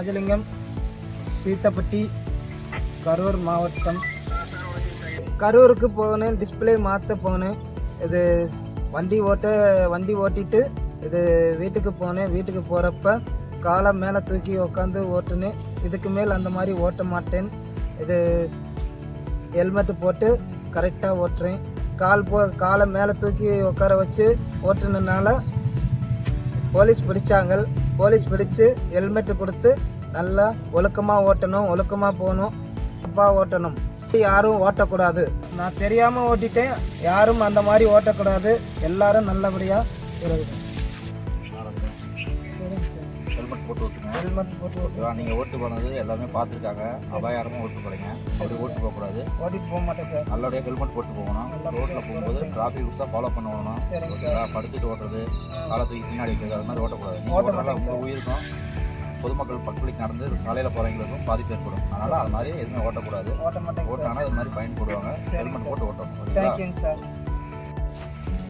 ராஜலிங்கம் சீத்தப்பட்டி கரூர் மாவட்டம். கரூருக்கு போகணும் டிஸ்பிளே மாற்ற போனேன் இது வண்டி ஓட்ட வண்டி ஓட்டிட்டு இது வீட்டுக்கு போனேன் வீட்டுக்கு போகிறப்ப காலை மேலே தூக்கி உட்காந்து ஓட்டுனேன் இதுக்கு மேல் அந்த மாதிரி ஓட்ட மாட்டேன். இது ஹெல்மெட்டு போட்டு கரெக்டாக ஓட்டுறேன். கால் போ காலை மேலே தூக்கி உட்கார வச்சு ஓட்டுனதுனால போலீஸ் பிடிச்சாங்க. போலீஸ் பிடிச்சு ஹெல்மெட் கொடுத்து நல்லா ஒழுக்கமாக ஓட்டணும் ஒழுக்கமாக போகணும் தப்பாக ஓட்டணும். யாரும் ஓட்டக்கூடாது. நான் தெரியாமல் ஓட்டிட்டேன் யாரும் அந்த மாதிரி ஓட்டக்கூடாது. எல்லாரும் நல்லபடியாக இருக்குது ஹெல்மெட் போட்டு ஓட்டுங்க. ஹெல்மெட் போட்டு ஓட்டு ஓகேவா நீங்கள் ஓட்டு போனது எல்லாமே பார்த்துருக்காங்க. அபாயாரமாக ஓட்டு போகிறீங்க அப்படி ஓட்டு போகக்கூடாது ஓட்டிட்டு போக மாட்டேன் சார். நல்லபடியாக ஹெல்மெட் போட்டு போகணும். ரோட்டில் போகும்போது டிராஃபிக் ரூல்ஸாக ஃபாலோ பண்ணணும். படுத்துட்டு ஓட்டுறது காலை தூக்கி பின்னாடி வைக்கிறது அது மாதிரி ஓட்டக்கூடாது. நீங்கள் ஓட்ட ஓட்டுறதால மாட்டேங்க உங்கள் உயிருக்கும் பொதுமக்கள் பப்ளிக் நடந்து சாலையில் போகிறவங்களுக்கும் பாதிப்பு ஏற்படும். அதனால் அது மாதிரி எதுவுமே ஓட்டக்கூடாது. ஓட்ட சார் ஓட்டினா அது மாதிரி பயன் போடுவாங்க. சரிங்க ஹெல்மெட். போட்டு ஓட்டணும். தேங்க்யூங்க சார்.